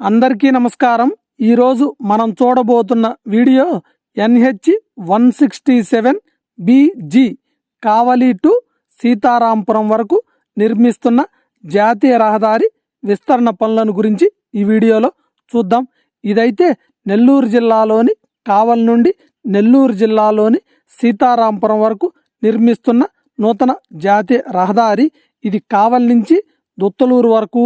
అందరికీ నమస్కారం. ఈరోజు మనం చూడబోతున్న video NH one sixty seven BG Kavali to Seetharampuram వరకు నిర్మిస్తున్న జాతీయ రహదారి విస్తరణ పనులను గురించి ఈ వీడియోలో చూద్దాం. ఇదైతే నెల్లూరు జిల్లాలోని కావలి నుండి నెల్లూరు జిల్లాలోని సీతారాంపురం వరకు నిర్మిస్తున్న నూతన జాతీయ రహదారి. ఇది కావలి నుంచి దుత్తలూరు వరకు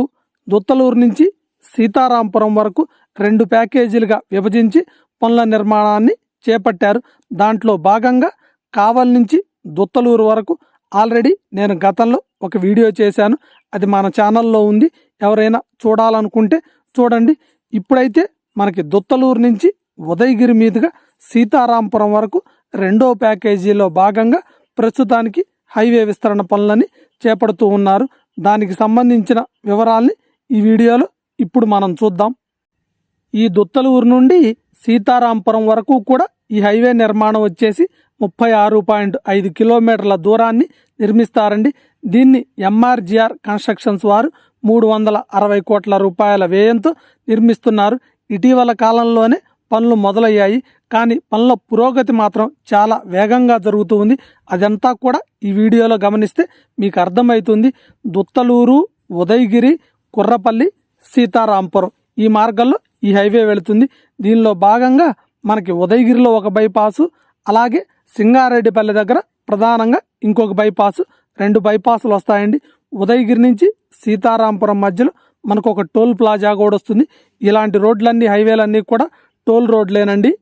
దుత్తలూరు నుంచి సీతారాంపురం వరకు రెండు ప్యాకేజీలుగా విభజించి పనుల నిర్మాణాన్ని చేపట్టారు. దాంట్లో భాగంగా కావల్ నుంచి దుత్తలూరు వరకు ఆల్రెడీ నేను గతంలో ఒక వీడియో చేశాను. అది మన ఛానల్లో ఉంది. ఎవరైనా చూడాలనుకుంటే చూడండి. ఇప్పుడైతే మనకి దుత్తలూరు నుంచి ఉదయగిరి మీదుగా సీతారాంపురం వరకు రెండో ప్యాకేజీలో భాగంగా ప్రస్తుతానికి హైవే విస్తరణ పనులని చేపడుతూ ఉన్నారు. దానికి సంబంధించిన వివరాల్ని ఈ వీడియోలో ఇప్పుడు మనం చూద్దాం. ఈ దుత్తలూరు నుండి సీతారాంపురం వరకు కూడా ఈ హైవే నిర్మాణం వచ్చేసి ముప్పై ఆరు పాయింట్ ఐదు కిలోమీటర్ల దూరాన్ని నిర్మిస్తారండి. దీన్ని ఎంఆర్జిఆర్ కన్స్ట్రక్షన్స్ వారు మూడు వందల అరవై కోట్ల రూపాయల వ్యయంతో నిర్మిస్తున్నారు. ఇటీవల కాలంలోనే పనులు మొదలయ్యాయి. కానీ పనుల పురోగతి మాత్రం చాలా వేగంగా జరుగుతూ ఉంది. అదంతా కూడా ఈ వీడియోలో గమనిస్తే మీకు అర్థమవుతుంది. దుత్తలూరు ఉదయగిరి కుర్రపల్లి సీతారాంపురం. ఈ మార్గంలో ఈ హైవే వెళుతుంది. దీనిలో భాగంగా మనకి ఉదయగిరిలో ఒక బైపాసు అలాగే సింగారెడ్డిపల్లి దగ్గర ప్రధానంగా ఇంకొక బైపాసు. రెండు బైపాసులు వస్తాయండి. ఉదయగిరి నుంచి సీతారాంపురం మధ్యలో మనకు ఒక టోల్ ప్లాజా కూడా వస్తుంది. ఇలాంటి రోడ్లన్నీ హైవేలన్నీ కూడా టోల్ రోడ్లేనండి.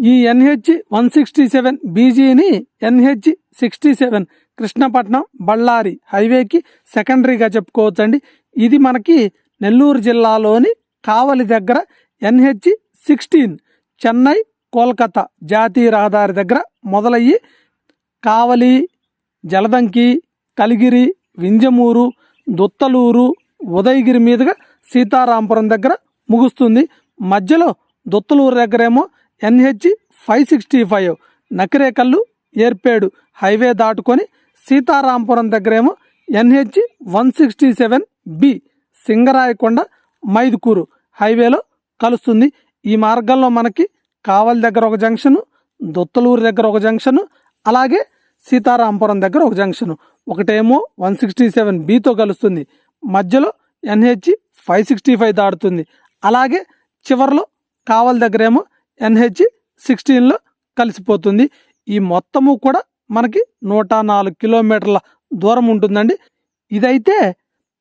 ఈ NH one sixty seven బీజీని NH sixty seven Krishnapatnam Bellary హైవేకి సెకండరీగా చెప్పుకోవచ్చండి. ఇది మనకి నెల్లూరు జిల్లాలోని కావలి దగ్గర ఎన్హెచ్ సిక్స్టీన్ చెన్నై కోల్కతా జాతీయ రహదారి దగ్గర మొదలయ్యి కావలి జలదంకి కలిగిరి వింజమూరు దుత్తలూరు ఉదయగిరి మీదుగా సీతారాంపురం దగ్గర ముగుస్తుంది. మధ్యలో Duttaluru దగ్గరేమో NH five sixty five Nakirekallu Yerpedu highway దాటుకొని Seetharampuram దగ్గరేమో NH one sixty seven B Singarayakonda Mydukur హైవేలో కలుస్తుంది. ఈ మార్గంలో మనకి కావల్ దగ్గర ఒక జంక్షను దొత్తలూరు దగ్గర ఒక జంక్షను అలాగే సీతారాంపురం దగ్గర ఒక జంక్షను. ఒకటేమో వన్ సిక్స్టీ సెవెన్ బితో కలుస్తుంది. మధ్యలో ఎన్హెచ్ ఫైవ్ సిక్స్టీ ఫైవ్ దాడుతుంది అలాగే చివరిలో కావలి దగ్గరేమో ఎన్హెచ్ సిక్స్టీన్లో కలిసిపోతుంది. ఈ మొత్తము కూడా మనకి నూట నాలుగు కిలోమీటర్ల దూరం ఉంటుందండి. ఇదైతే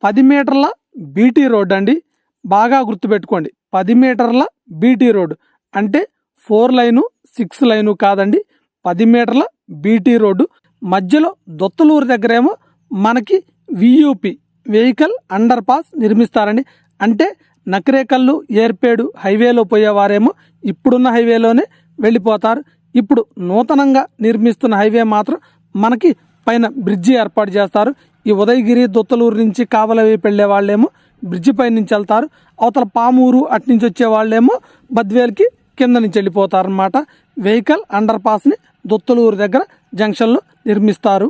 పది మీటర్ల బీటీ రోడ్ అండి. బాగా గుర్తుపెట్టుకోండి. పది మీటర్ల బీటీ రోడ్ అంటే ఫోర్ లైను సిక్స్ లైను కాదండి. పది మీటర్ల బీటీ రోడ్డు. మధ్యలో దొత్తలూరు దగ్గరేమో మనకి వియూపి వెహికల్ అండర్ పాస్ నిర్మిస్తారండి. అంటే నకరేకల్లు ఏర్పేడు హైవేలో పోయేవారేమో ఇప్పుడున్న హైవేలోనే వెళ్ళిపోతారు. ఇప్పుడు నూతనంగా నిర్మిస్తున్న హైవే మాత్రం మనకి పైన బ్రిడ్జి ఏర్పాటు చేస్తారు. ఈ ఉదయగిరి దొత్తలూరు నుంచి కావల వైపు వెళ్ళే వాళ్ళేమో బ్రిడ్జి పై నుంచి వెళ్తారు. అవతల పామూరు అటు నుంచి వచ్చే వాళ్ళేమో బద్వేల్కి కింద నుంచి వెళ్ళిపోతారనమాట వెహికల్ అండర్ పాస్ని దొత్తలూరు దగ్గర జంక్షన్లో నిర్మిస్తారు.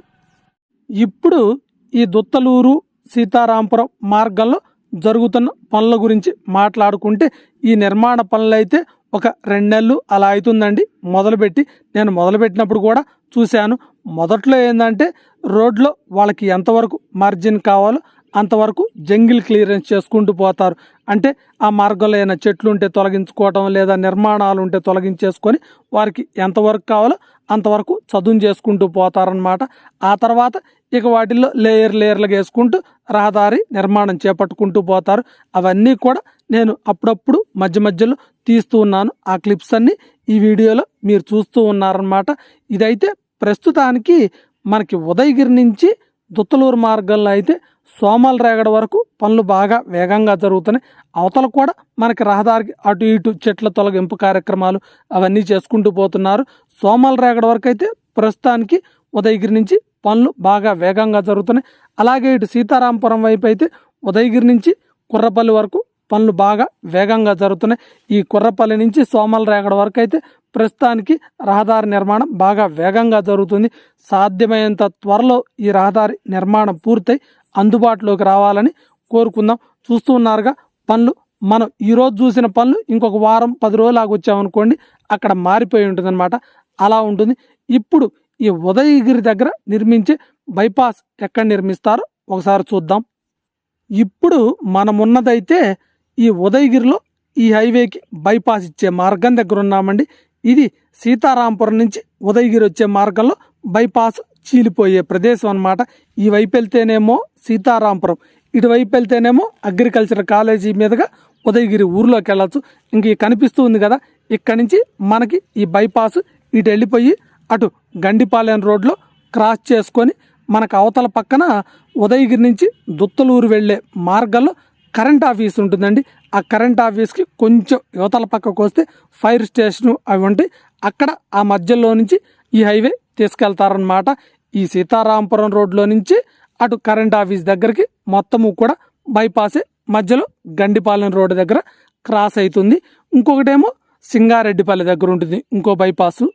ఇప్పుడు ఈ దొత్తలూరు సీతారాంపురం మార్గంలో జరుగుతున్న పనుల గురించి మాట్లాడుకుంటే ఈ నిర్మాణ పనులు అయితే ఒక రెండు నెలలు అలా అవుతుందండి. మొదలుపెట్టి నేను మొదలుపెట్టినప్పుడు కూడా చూశాను. మొదట్లో ఏంటంటే రోడ్లో వాళ్ళకి ఎంతవరకు మార్జిన్ కావాలో అంతవరకు జంగిల్ క్లియరెన్స్ చేసుకుంటూ పోతారు. అంటే ఆ మార్గంలో ఏమైనా చెట్లు ఉంటే తొలగించుకోవటం లేదా నిర్మాణాలు ఉంటే తొలగించేసుకొని వారికి ఎంతవరకు కావాలో అంతవరకు చదువు చేసుకుంటూ పోతారనమాట ఆ తర్వాత ఇక వాటిల్లో లేయర్ లేయర్లుగా వేసుకుంటూ రహదారి నిర్మాణం చేపట్టుకుంటూ పోతారు. అవన్నీ కూడా నేను అప్పుడప్పుడు మధ్య మధ్యలో తీస్తూ ఉన్నాను. ఆ క్లిప్స్ అన్నీ ఈ వీడియోలో మీరు చూస్తూ ఉన్నారనమాట ఇదైతే ప్రస్తుతానికి మనకి ఉదయగిరి నుంచి దుత్తలూరు మార్గంలో అయితే సోమాల రేగడ వరకు పనులు బాగా వేగంగా జరుగుతున్నాయి. అవతల కూడా మనకి రహదారికి అటు ఇటు చెట్ల తొలగింపు కార్యక్రమాలు అవన్నీ చేసుకుంటూ పోతున్నారు. సోమాల రేగడ వరకు అయితే ప్రస్తుతానికి ఉదయగిరి నుంచి పనులు బాగా వేగంగా జరుగుతున్నాయి. అలాగే ఇటు సీతారాంపురం వైపు అయితే ఉదయగిరి నుంచి కుర్రపల్లి వరకు పనులు బాగా వేగంగా జరుగుతున్నాయి. ఈ కుర్రపల్లి నుంచి సోమల రేగడ వరకు అయితే ప్రస్తుతానికి రహదారి నిర్మాణం బాగా వేగంగా జరుగుతుంది. సాధ్యమైనంత త్వరలో ఈ రహదారి నిర్మాణం పూర్తయి అందుబాటులోకి రావాలని కోరుకుందాం. చూస్తూ ఉన్నారుగా పనులు మనం ఈరోజు చూసిన పనులు ఇంకొక వారం పది రోజులు ఆగొచ్చామనుకోండి అక్కడ మారిపోయి ఉంటుంది అలా ఉంటుంది. ఇప్పుడు ఈ ఉదయగిరి దగ్గర నిర్మించే బైపాస్ ఎక్కడ నిర్మిస్తారో ఒకసారి చూద్దాం. ఇప్పుడు మనమున్నదైతే ఈ ఉదయగిరిలో ఈ హైవేకి బైపాస్ ఇచ్చే మార్గం దగ్గర ఉన్నామండి ఇది సీతారాంపురం నుంచి ఉదయగిరి వచ్చే మార్గంలో బైపాస్ చీలిపోయే ప్రదేశం అన్నమాట. ఈ వైపు వెళ్తేనేమో సీతారాంపురం ఇటువైపు వెళ్తేనేమో అగ్రికల్చర్ కాలేజీ మీదుగా ఉదయగిరి ఊర్లోకి వెళ్ళచ్చు. ఇంక కనిపిస్తూ ఉంది కదా ఇక్కడి నుంచి మనకి ఈ బైపాస్ ఇటు వెళ్ళిపోయి అటు గండిపాలెం రోడ్లో క్రాస్ చేసుకొని మనకు అవతల పక్కన ఉదయగిరి నుంచి దుత్తలూరు వెళ్ళే మార్గంలో కరెంట్ ఆఫీస్ ఉంటుందండి. ఆ కరెంట్ ఆఫీస్కి కొంచెం యువతల పక్కకు వస్తే ఫైర్ స్టేషన్ అవి ఉంటాయి. అక్కడ ఆ మధ్యలో నుంచి ఈ హైవే తీసుకెళ్తారనమాట ఈ సీతారాంపురం రోడ్లో నుంచి అటు కరెంట్ ఆఫీస్ దగ్గరికి మొత్తము కూడా బైపాసే. మధ్యలో గండిపాలెం రోడ్డు దగ్గర క్రాస్ అవుతుంది. ఇంకొకటేమో సింగారెడ్డిపల్లి దగ్గర ఉంటుంది. ఇంకో బైపాసు.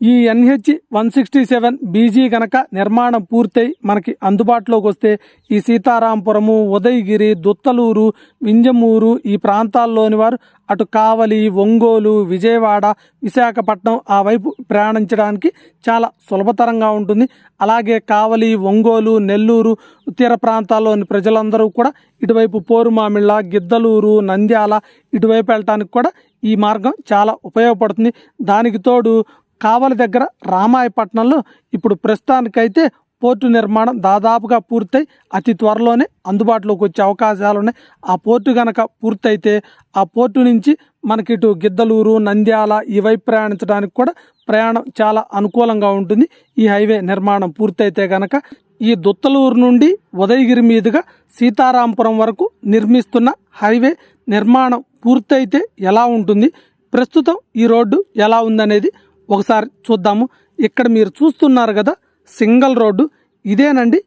ఈ NH one sixty seven BG గనక నిర్మాణం పూర్తయి మనకి అందుబాటులోకి వస్తే ఈ సీతారాంపురము ఉదయగిరి దుత్తలూరు వింజమూరు ఈ ప్రాంతాల్లోని వారు అటు కావలి ఒంగోలు విజయవాడ విశాఖపట్నం ఆ వైపు ప్రయాణించడానికి చాలా సులభతరంగా ఉంటుంది. అలాగే కావలి ఒంగోలు నెల్లూరు తీర ప్రాంతాల్లోని ప్రజలందరూ కూడా ఇటువైపు పోరుమామిళ్ళ గిద్దలూరు నంద్యాల ఇటువైపు వెళ్ళటానికి కూడా ఈ మార్గం చాలా ఉపయోగపడుతుంది. దానికి తోడు కావలి దగ్గర రామాయపట్నంలో ఇప్పుడు ప్రస్తుతానికైతే పోర్టు నిర్మాణం దాదాపుగా పూర్తయి అతి త్వరలోనే అందుబాటులోకి వచ్చే అవకాశాలు ఉన్నాయి. ఆ పోర్టు గనక పూర్తయితే ఆ పోర్టు నుంచి మనకి ఇటు గిద్దలూరు నంద్యాల ఈ ప్రయాణించడానికి కూడా ప్రయాణం చాలా అనుకూలంగా ఉంటుంది. ఈ హైవే నిర్మాణం పూర్తయితే గనక ఈ దుత్తలూరు నుండి ఉదయగిరి మీదుగా సీతారాంపురం వరకు నిర్మిస్తున్న హైవే నిర్మాణం పూర్తయితే ఎలా ఉంటుంది? ప్రస్తుతం ఈ రోడ్డు ఎలా ఉందనేది ఒకసారి చూద్దాము. ఇక్కడ మీరు చూస్తున్నారు కదా సింగల్ రోడ్డు. ఇదేనండి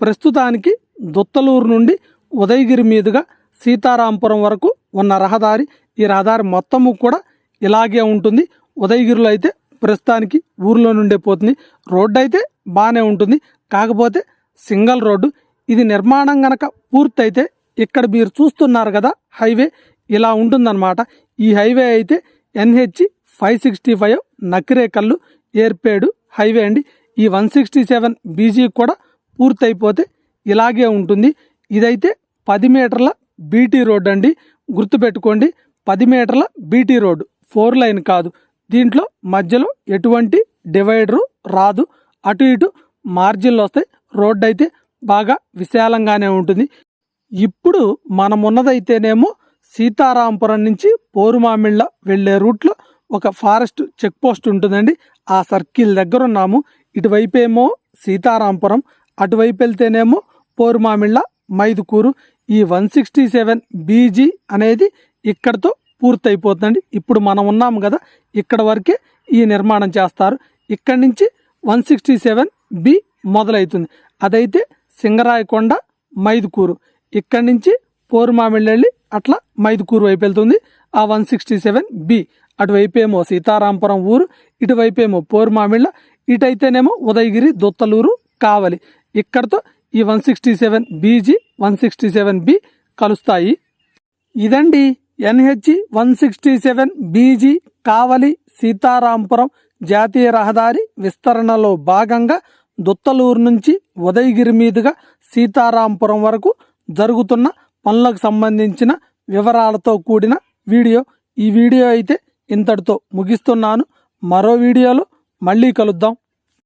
ప్రస్తుతానికి దుత్తలూరు నుండి ఉదయగిరి మీదుగా సీతారాంపురం వరకు ఉన్న రహదారి. ఈ రహదారి మొత్తము కూడా ఇలాగే ఉంటుంది. ఉదయగిరిలో అయితే ప్రస్తుతానికి ఊర్లో నుండే పోతుంది. రోడ్డు అయితే బాగానే ఉంటుంది. కాకపోతే సింగల్ రోడ్డు. ఇది నిర్మాణం గనక పూర్తయితే ఇక్కడ మీరు చూస్తున్నారు కదా హైవే. ఇలా ఉంటుందన్నమాట. ఈ హైవే అయితే NH five sixty five Nakirekallu Yerpedu highway అండి. ఈ వన్ సిక్స్టీ సెవెన్ బీజీ కూడా పూర్తయిపోతే ఇలాగే ఉంటుంది. ఇదైతే పది మీటర్ల బీటీ రోడ్ అండి. గుర్తుపెట్టుకోండి పది మీటర్ల బీటీ రోడ్ ఫోర్ లైన్ కాదు. దీంట్లో మధ్యలో ఎటువంటి డివైడరు రాదు. అటు ఇటు మార్జిన్లు వస్తాయి. రోడ్ అయితే బాగా విశాలంగానే ఉంటుంది. ఇప్పుడు మనమున్నదైతేనేమో సీతారాంపురం నుంచి పోరుమామిళ్ళ వెళ్ళే రూట్లో ఒక ఫారెస్ట్ చెక్ పోస్ట్ ఉంటుందండి. ఆ సర్కిల్ దగ్గర ఉన్నాము. ఇటువైపేమో సీతారాంపురం అటువైపు వెళ్తేనేమో పోరుమామిళ్ళ మైదుకూరు. ఈ వన్ సిక్స్టీ సెవెన్ బీజీ అనేది ఇక్కడతో పూర్తయిపోతుందండి. ఇప్పుడు మనం ఉన్నాము కదా ఇక్కడ వరకే ఈ నిర్మాణం చేస్తారు. ఇక్కడి నుంచి వన్ సిక్స్టీ సెవెన్ బి మొదలవుతుంది అదైతే సింగరాయకొండ మైదుకూరు. ఇక్కడి నుంచి పోరుమామిళ్ళెళ్ళి అట్లా మైదుకూరు వైపు వెళ్తుంది ఆ వన్ సిక్స్టీ సెవెన్ బి. అటువైపేమో సీతారాంపురం ఊరు ఇటువైపేమో పోరుమామిళ్ళ ఇటైతేనేమో ఉదయగిరి దొత్తలూరు కావలి. ఇక్కడతో ఈ one sixty seven BG one sixty seven B కలుస్తాయి. ఇదండి NH one sixty seven BG Kavali Seetharampuram జాతీయ రహదారి విస్తరణలో భాగంగా దుత్తలూరు నుంచి ఉదయగిరి మీదుగా సీతారాంపురం వరకు జరుగుతున్న పనులకు సంబంధించిన వివరాలతో కూడిన వీడియో. ఈ వీడియో అయితే ఇంతటితో ముగిస్తున్నాను. మరో వీడియోలో మళ్ళీ కలుద్దాం.